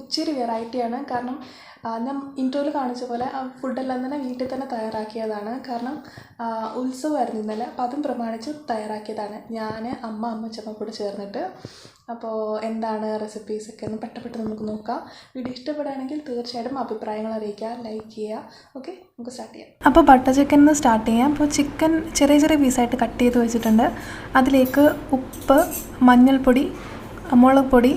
ഇച്ചിരി വെറൈറ്റിയാണ് കാരണം ഞാൻ ഇൻട്രോയിൽ കാണിച്ച പോലെ ഫുഡെല്ലാം തന്നെ വീട്ടിൽ തന്നെ തയ്യാറാക്കിയതാണ്. കാരണം ഉത്സവമായിരുന്നു ഇന്നലെ. അപ്പോൾ അതും പ്രമാണിച്ച് തയ്യാറാക്കിയതാണ്. ഞാൻ അമ്മ അമ്മച്ചമ്മ കൂടെ ചേർന്നിട്ട്. അപ്പോൾ എന്താണ് റെസിപ്പീസൊക്കെ ഒന്ന് പെട്ടെന്ന് നമുക്ക് നോക്കാം. വീഡിയോ ഇഷ്ടപ്പെടുകയാണെങ്കിൽ തീർച്ചയായിട്ടും അഭിപ്രായങ്ങൾ അറിയിക്കുക ലൈക്ക് ചെയ്യുക. ഓക്കെ നമുക്ക് സ്റ്റാർട്ട് ചെയ്യാം. അപ്പോൾ ബട്ടർ ചിക്കൻ സ്റ്റാർട്ട് ചെയ്യാം. അപ്പോൾ ചിക്കൻ ചെറിയ ചെറിയ പീസായിട്ട് കട്ട് ചെയ്ത് വെച്ചിട്ടുണ്ട്. അതിലേക്ക് ഉപ്പ് മഞ്ഞൾപ്പൊടി മുളക് പൊടി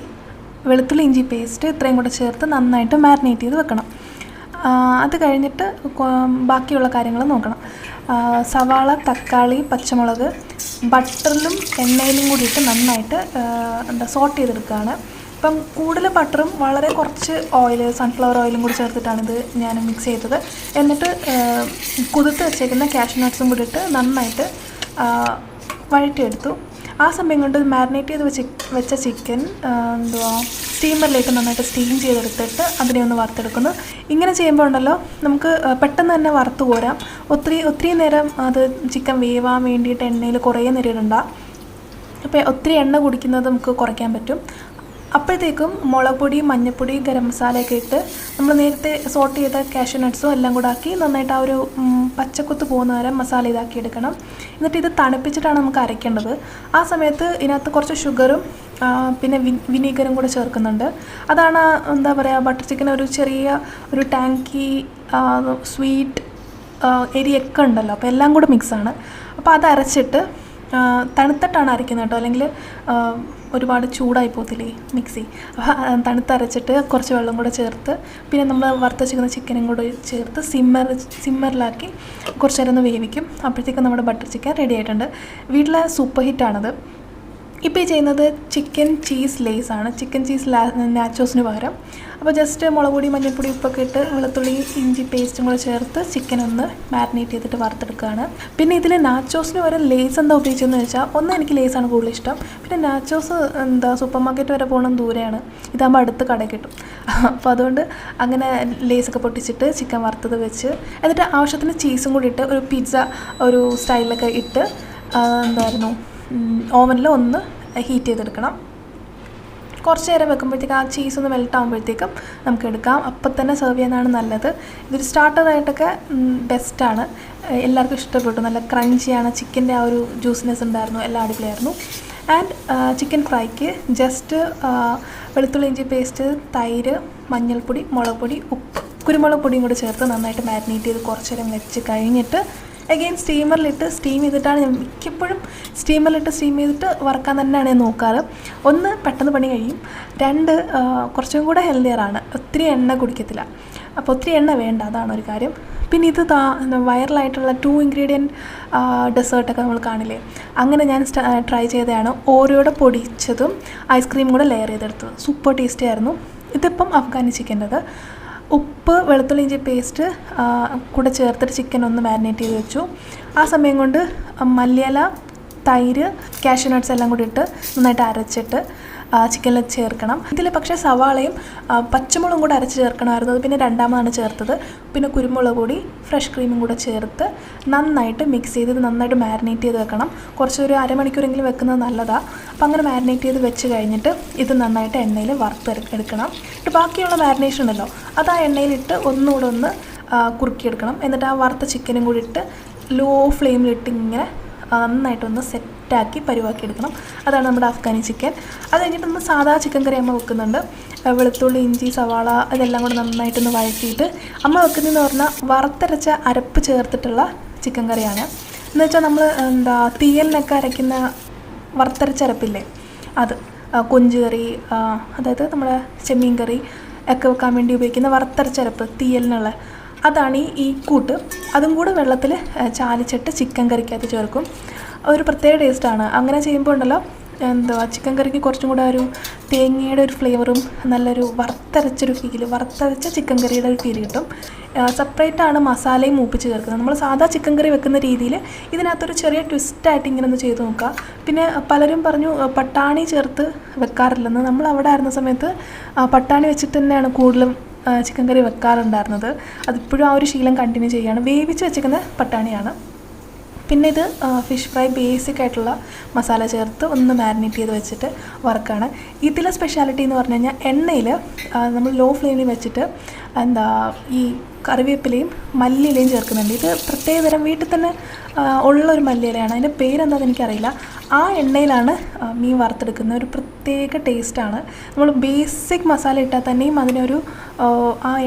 വെളുത്തുള്ളി ഇഞ്ചി പേസ്റ്റ് ഇത്രയും കൂടെ ചേർത്ത് നന്നായിട്ട് മാരിനേറ്റ് ചെയ്ത് വെക്കണം. അത് കഴിഞ്ഞിട്ട് ബാക്കിയുള്ള കാര്യങ്ങൾ നോക്കണം. സവാള തക്കാളി പച്ചമുളക് ബട്ടറിലും എണ്ണയിലും കൂടിയിട്ട് നന്നായിട്ട് എന്താ സോട്ട് ചെയ്തെടുക്കുകയാണ്. ഇപ്പം കൂടുതൽ ബട്ടറും വളരെ കുറച്ച് ഓയിൽ സൺഫ്ലവർ ഓയിലും കൂടി ചേർത്തിട്ടാണിത് ഞാൻ മിക്സ് ചെയ്തത്. എന്നിട്ട് കുതിർത്ത് വെച്ചേക്കുന്ന കാഷ്യൂ നട്ട്സും കൂടി ഇട്ട് നന്നായിട്ട് വഴറ്റിയെടുത്തു. ആ സമയം കൊണ്ട് മാരിനേറ്റ് ചെയ്ത് വെച്ച് വെച്ച ചിക്കൻ എന്തുവാ സ്റ്റീമറിലേക്ക് നന്നായിട്ട് സ്റ്റീം ചെയ്തെടുത്തിട്ട് അതിനെ ഒന്ന് വറുത്തെടുക്കുന്നു. ഇങ്ങനെ ചെയ്യുമ്പോൾ ഉണ്ടല്ലോ നമുക്ക് പെട്ടെന്ന് തന്നെ വറുത്ത് പോരാം ഒത്തിരി ഒത്തിരി നേരം അത് ചിക്കൻ വേവാൻ വേണ്ടിയിട്ട് എണ്ണയിൽ കുറേ നേരം ഇടണ്ട. അപ്പോൾ ഒത്തിരി എണ്ണ കുടിക്കുന്നത് നമുക്ക് കുറയ്ക്കാൻ പറ്റും. അപ്പോഴത്തേക്കും മുളക് പൊടി മഞ്ഞൾപ്പൊടി ഗരം മസാലയൊക്കെ ഇട്ട് നമ്മൾ നേരത്തെ സോട്ട് ചെയ്ത കാഷ്യൂ നട്ട്സും എല്ലാം കൂടെ ആക്കി നന്നായിട്ട് ആ ഒരു പച്ചക്കൊത്ത് പോകുന്ന വരെ മസാല ഇതാക്കി എടുക്കണം. എന്നിട്ട് ഇത് തണുപ്പിച്ചിട്ടാണ് നമുക്ക് അരയ്ക്കേണ്ടത്. ആ സമയത്ത് ഇതിനകത്ത് കുറച്ച് ഷുഗറും പിന്നെ വിനീഗറും കൂടെ ചേർക്കുന്നുണ്ട്. അതാണ് എന്താ പറയുക ബട്ടർ ചിക്കൻ ഒരു ചെറിയ ഒരു ടാങ്കി സ്വീറ്റ് എരിയൊക്കെ ഉണ്ടല്ലോ. അപ്പോൾ എല്ലാം കൂടെ മിക്സാണ് അപ്പോൾ അത് അരച്ചിട്ട് തണുത്തിട്ടാണ് അരയ്ക്കുന്നത് കേട്ടോ. അല്ലെങ്കിൽ ഒരുപാട് ചൂടായി പോകത്തില്ലേ മിക്സി അപ്പോൾ തണുത്തരച്ചിട്ട് കുറച്ച് വെള്ളം കൂടെ ചേർത്ത് പിന്നെ നമ്മൾ വറുത്തച്ചിരിക്കുന്ന ചിക്കനും കൂടെ ചേർത്ത് സിമ്മർ സിമ്മറിലാക്കി കുറച്ച് നേരം ഒന്ന് വേവിക്കും. അപ്പോഴത്തേക്കും നമ്മുടെ ബട്ടർ ചിക്കൻ റെഡി ആയിട്ടുണ്ട്. വീട്ടിലെ സൂപ്പർ ഹിറ്റാണത്. ഇപ്പോൾ ഈ ചെയ്യുന്നത് ചിക്കൻ ചീസ് ആണ്. ചിക്കൻ ചീസ് നാച്ചോസിന് പകരം. അപ്പോൾ ജസ്റ്റ് മുളക് പൊടി മഞ്ഞൾപ്പൊടി ഉപ്പൊക്കെ ഇട്ട് വെളുത്തുള്ളി ഇഞ്ചി പേസ്റ്റും കൂടെ ചേർത്ത് ചിക്കൻ ഒന്ന് മാരിനേറ്റ് ചെയ്തിട്ട് വറുത്തെടുക്കുകയാണ്. പിന്നെ ഇതിൽ നാച്ചോസിന് പകരം ലേസ് എന്താ ഉപയോഗിച്ചതെന്ന് വെച്ചാൽ ഒന്ന് എനിക്ക് ലേസാണ് കൂടുതൽ ഇഷ്ടം. പിന്നെ നാച്ചോസ് എന്താ സൂപ്പർ മാർക്കറ്റ് വരെ പോകണം ദൂരെയാണ്. ഇതാകുമ്പോൾ അടുത്ത് കട കിട്ടും. അപ്പോൾ അതുകൊണ്ട് അങ്ങനെ ലേസൊക്കെ പൊട്ടിച്ചിട്ട് ചിക്കൻ വറുത്തത് വെച്ച് എന്നിട്ട് ആവശ്യത്തിന് ചീസും കൂടി ഇട്ട് ഒരു പിസ്സ ഒരു സ്റ്റൈലിലൊക്കെ ഇട്ട് എന്തായിരുന്നു? ഓവനിൽ ഒന്ന് ഹീറ്റ് ചെയ്തെടുക്കണം. കുറച്ച് നേരം വെക്കുമ്പോഴത്തേക്ക് ആ ചീസ് ഒന്ന് മെൽറ്റ് ആകുമ്പോഴത്തേക്കും നമുക്ക് എടുക്കാം. അപ്പം തന്നെ സെർവ് ചെയ്യുന്നതാണ് നല്ലത്. ഇതൊരു സ്റ്റാർട്ടറായിട്ടൊക്കെ ബെസ്റ്റാണ് എല്ലാവർക്കും ഇഷ്ടപ്പെട്ടു. നല്ല ക്രഞ്ചിയാണ് ചിക്കന്റെ ആ ഒരു ജ്യൂസിനെസ് ഉണ്ടായിരുന്നു. എല്ലാം അടിപൊളിയായിരുന്നു. ആൻഡ് ചിക്കൻ ഫ്രൈക്ക് ജസ്റ്റ് വെളുത്തുള്ളി ഇഞ്ചി പേസ്റ്റ് തൈര് മഞ്ഞൾപ്പൊടി മുളക് പൊടി ഉപ്പ് കുരുമുളക് പൊടിയും കൂടി ചേർത്ത് നന്നായിട്ട് മാരിനേറ്റ് ചെയ്ത് കുറച്ച് നേരം വെച്ച് കഴിഞ്ഞിട്ട് അഗെയിൻ സ്റ്റീമറിലിട്ട് സ്റ്റീം ചെയ്തിട്ടാണ് ഞാൻ മിക്കപ്പോഴും സ്റ്റീമറിലിട്ട് സ്റ്റീം ചെയ്തിട്ട് വറക്കാൻ തന്നെയാണ് ഞാൻ നോക്കാറ്. ഒന്ന് പെട്ടെന്ന് പണി കഴിയും. രണ്ട് കുറച്ചും കൂടെ ഹെൽത്തിയറാണ് ഒത്തിരി എണ്ണ കുടിക്കത്തില്ല. അപ്പോൾ ഒത്തിരി എണ്ണ വേണ്ട അതാണ് ഒരു കാര്യം. പിന്നെ ഇത് താ വൈറലായിട്ടുള്ള ടു ഇൻഗ്രീഡിയന്റ് ഡെസേർട്ടൊക്കെ നമ്മൾ കാണില്ലേ? അങ്ങനെ ഞാൻ ട്രൈ ചെയ്തതാണ്. ഓരോടെ പൊടിച്ചതും ഐസ്ക്രീം കൂടെ ലെയർ ചെയ്തെടുത്തത്. സൂപ്പർ ടേസ്റ്റി ആയിരുന്നു. ഇതിപ്പം അഫ്ഗാനി ചിക്കന്റെത് ഉപ്പ് വെളുത്തുള്ളി ഇഞ്ചി പേസ്റ്റ് കൂടെ ചേർത്തിട്ട് ചിക്കൻ ഒന്ന് മാരിനേറ്റ് ചെയ്ത് വെച്ചു. ആ സമയം കൊണ്ട് മല്ലിയില തൈര് കാഷ്യൂ നട്ട്സ് എല്ലാം കൂടി ഇട്ട് നന്നായിട്ട് അരച്ചിട്ട് ചിക്കനിൽ ചേർക്കണം. ഇതിൽ പക്ഷേ സവാളയും പച്ചമുളകും കൂടെ അരച്ച് ചേർക്കണമായിരുന്നു. അത് പിന്നെ രണ്ടാമതാണ് ചേർത്തത്. പിന്നെ കുരുമുളക് പൊടി ഫ്രഷ് ക്രീമും കൂടെ ചേർത്ത് നന്നായിട്ട് മിക്സ് ചെയ്ത് നന്നായിട്ട് മാരിനേറ്റ് ചെയ്ത് വെക്കണം. കുറച്ച് ഒരു അരമണിക്കൂറെങ്കിലും വെക്കുന്നത് നല്ലതാണ് അപ്പോൾ അങ്ങനെ മാരിനേറ്റ് ചെയ്ത് വെച്ച് കഴിഞ്ഞിട്ട് ഇത് നന്നായിട്ട് എണ്ണയിൽ വറുത്ത് എടുക്കണം. എന്നിട്ട് ബാക്കിയുള്ള മാരിനേഷൻ ഉണ്ടല്ലോ അത് ആ എണ്ണയിലിട്ട് ഒന്നുകൂടെ ഒന്ന് കുറുക്കിയെടുക്കണം. എന്നിട്ട് ആ വറുത്ത ചിക്കനും കൂടി ഇട്ട് ലോ ഫ്ലെയിമിലിട്ട് ഇങ്ങനെ നന്നായിട്ടൊന്ന് നന്നായിട്ടൊന്ന് സെറ്റാക്കി പരുവാക്കി എടുക്കണം അതാണ് നമ്മുടെ അഫ്ഗാനി ചിക്കൻ. അത് കഴിഞ്ഞിട്ട് നമ്മൾ സാധാ ചിക്കൻ കറി അമ്മ വെക്കുന്നുണ്ട്. വെളുത്തുള്ളി ഇഞ്ചി സവാള അതെല്ലാം കൂടെ നന്നായിട്ടൊന്ന് വഴറ്റിയിട്ട് അമ്മ വെക്കുന്നതെന്ന് പറഞ്ഞാൽ വറുത്തരച്ച അരപ്പ് ചേർത്തിട്ടുള്ള ചിക്കൻ കറിയാണ്. എന്ന് വെച്ചാൽ നമ്മൾ എന്താ തീയലിനൊക്കെ അരയ്ക്കുന്ന വറുത്തരച്ച അരപ്പില്ലേ? അത് കൊഞ്ച് കറി അതായത് നമ്മുടെ ചെമ്മീൻ കറി ഒക്കെ വെക്കാൻ വേണ്ടി ഉപയോഗിക്കുന്ന വറുത്തരച്ചരപ്പ് തീയലിനുള്ള. അതാണ് ഈ കൂട്ട്. അതും കൂടെ വെള്ളത്തിൽ ചാലിച്ചിട്ട് ചിക്കൻ കറിക്കകത്ത് ചേർക്കും. ഒരു പ്രത്യേക ടേസ്റ്റാണ് അങ്ങനെ ചെയ്യുമ്പോൾ ഉണ്ടല്ലോ എന്തുവാ ചിക്കൻ കറിക്ക് കുറച്ചും കൂടെ ഒരു തേങ്ങയുടെ ഒരു ഫ്ലേവറും നല്ലൊരു വറുത്തരച്ചൊരു ഫീൽ വറുത്തരച്ച ചിക്കൻ കറിയുടെ ഒരു ഫീൽ കിട്ടും. സെപ്പറേറ്റാണ് മസാലയും മൂപ്പിച്ച് ചേർക്കുന്നത്. നമ്മൾ സാധാ ചിക്കൻ കറി വെക്കുന്ന രീതിയിൽ ഇതിനകത്തൊരു ചെറിയ ട്വിസ്റ്റായിട്ട് ഇങ്ങനെ ഒന്ന് ചെയ്ത് നോക്കുക. പിന്നെ പലരും പറഞ്ഞു പട്ടാണി ചേർത്ത് വെക്കാറില്ലെന്ന്. നമ്മൾ അവിടെ ആയിരുന്ന സമയത്ത് പട്ടാണി വെച്ചിട്ട് തന്നെയാണ് കൂടുതലും ചിക്കൻ കറി വെക്കാറുണ്ടായിരുന്നത്. അതിപ്പോഴും ആ ഒരു ശീലം കണ്ടിന്യൂ ചെയ്യുകയാണ്. വേവിച്ച് വെച്ചിരിക്കുന്ന പട്ടാണിയാണ്. പിന്നെ ഇത് ഫിഷ് ഫ്രൈ ബേസിക് ആയിട്ടുള്ള മസാല ചേർത്ത് ഒന്ന് മാരിനേറ്റ് ചെയ്ത് വെച്ചിട്ട് വർക്കാണ് ഇതിലെ സ്പെഷ്യാലിറ്റി എന്ന് പറഞ്ഞു കഴിഞ്ഞാൽ എണ്ണയിൽ നമ്മൾ ലോ ഫ്ലെയിമിൽ വെച്ചിട്ട് എന്താ ഈ കറിവേപ്പിലയും മല്ലിയിലയും ചേർക്കുന്നുണ്ട്. ഇത് പ്രത്യേകതരം വീട്ടിൽ തന്നെ ഉള്ള ഒരു മല്ലിയിലയാണ്. അതിന്റെ പേരെന്താണെന്ന് എനിക്കറിയില്ല. ആ എണ്ണയിലാണ് മീൻ വറുത്തെടുക്കുന്ന ഒരു പ്രത്യേക ടേസ്റ്റാണ് നമ്മൾ ബേസിക് മസാല ഇട്ടാൽ തന്നെയും അതിനൊരു ആ,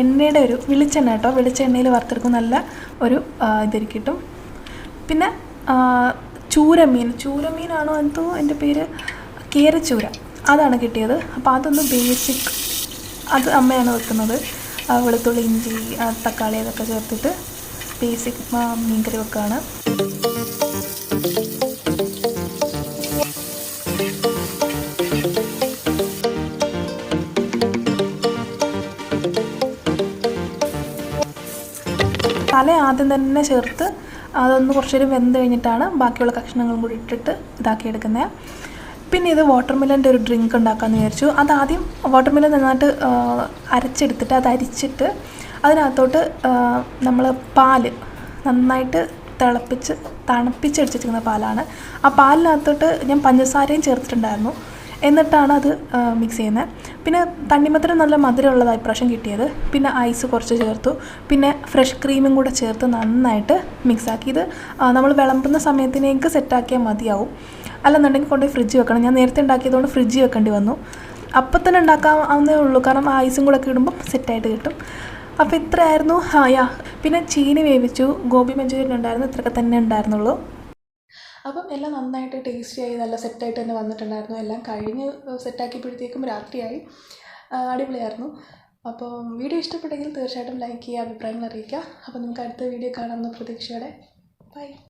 എണ്ണയുടെ ഒരു വെളിച്ചെണ്ണ കേട്ടോ വെളിച്ചെണ്ണയിൽ വറുത്തെടുക്കുന്ന നല്ല ഒരു ഇതിരിക്കും പിന്നെ ചൂരമീൻ. ചൂരമീനാണോ എന്തോ എന്റെ പേര്? കേരച്ചൂര. അതാണ് കിട്ടിയത്. അപ്പോൾ അതൊന്ന് ബേസിക് അത് അമ്മയാണ് വെക്കുന്നത്. വെളുത്തുള്ളി ഇഞ്ചി തക്കാളി അതൊക്കെ ചേർത്തിട്ട് ബേസിക് മീൻകറി വെക്കുകയാണ് തല ആദ്യം തന്നെ ചേർത്ത് അതൊന്ന് കുറച്ചൊരു വെന്ത് കഴിഞ്ഞിട്ടാണ് ബാക്കിയുള്ള കഷ്ണങ്ങളും കൂടി ഇട്ടിട്ട് ഇതാക്കി എടുക്കുന്നത് പിന്നെ ഇത് വാട്ടർമെലന്റെ ഒരു ഡ്രിങ്ക് ഉണ്ടാക്കാമെന്ന് വിചാരിച്ചു. അതാദ്യം വാട്ടർമെലൻ നന്നായിട്ട് അരച്ചെടുത്തിട്ട് അത് അരിച്ചിട്ട് അതിനകത്തോട്ട് നമ്മൾ പാൽ നന്നായിട്ട് തിളപ്പിച്ച് തണുപ്പിച്ചടിച്ചിരിക്കുന്ന പാലാണ്. ആ പാലിനകത്തോട്ട് ഞാൻ പഞ്ചസാരയും ചേർത്തിട്ടുണ്ടായിരുന്നു. എന്നിട്ടാണ് അത് മിക്സ് ചെയ്യുന്നത് പിന്നെ തണ്ണിമത്തരം നല്ല മധുരമുള്ളതായി പ്രാവശ്യം കിട്ടിയത്. പിന്നെ ഐസ് കുറച്ച് ചേർത്തു. പിന്നെ ഫ്രഷ് ക്രീമും കൂടെ ചേർത്ത് നന്നായിട്ട് മിക്സാക്കി ഇത് നമ്മൾ വിളമ്പുന്ന സമയത്തിനേക്ക് സെറ്റാക്കിയാൽ മതിയാവും. അല്ലെന്നുണ്ടെങ്കിൽ കൊണ്ടുപോയി ഫ്രിഡ്ജ് വെക്കണം. ഞാൻ നേരത്തെ ഉണ്ടാക്കിയതുകൊണ്ട് ഫ്രിഡ്ജ് വെക്കേണ്ടി വന്നു. അപ്പം തന്നെ ഉണ്ടാക്കാവുന്നേ ഉള്ളൂ. കാരണം ഐസും കൂടെ ഒക്കെ ഇടുമ്പം സെറ്റായിട്ട് കിട്ടും. അപ്പോൾ ഇത്രയായിരുന്നു. ഹായ പിന്നെ ചീനി വേവിച്ചു. ഗോപി മഞ്ചൂരിയൻ ഉണ്ടായിരുന്നു. ഇത്രയൊക്കെ തന്നെ ഉണ്ടായിരുന്നുള്ളൂ. അപ്പം എല്ലാം നന്നായിട്ട് ടേസ്റ്റി ആയി നല്ല സെറ്റായിട്ട് തന്നെ വന്നിട്ടുണ്ടായിരുന്നു. എല്ലാം കഴിഞ്ഞ് സെറ്റാക്കിയപ്പോഴത്തേക്കും രാത്രിയായി. അടിപൊളിയായിരുന്നു. അപ്പോൾ വീഡിയോ ഇഷ്ടപ്പെട്ടെങ്കിൽ തീർച്ചയായിട്ടും ലൈക്ക് ചെയ്യുക അഭിപ്രായങ്ങൾ അറിയിക്കുക. അപ്പോൾ നമുക്ക് അടുത്ത വീഡിയോ കാണാമെന്ന പ്രതീക്ഷയോടെ. ബൈ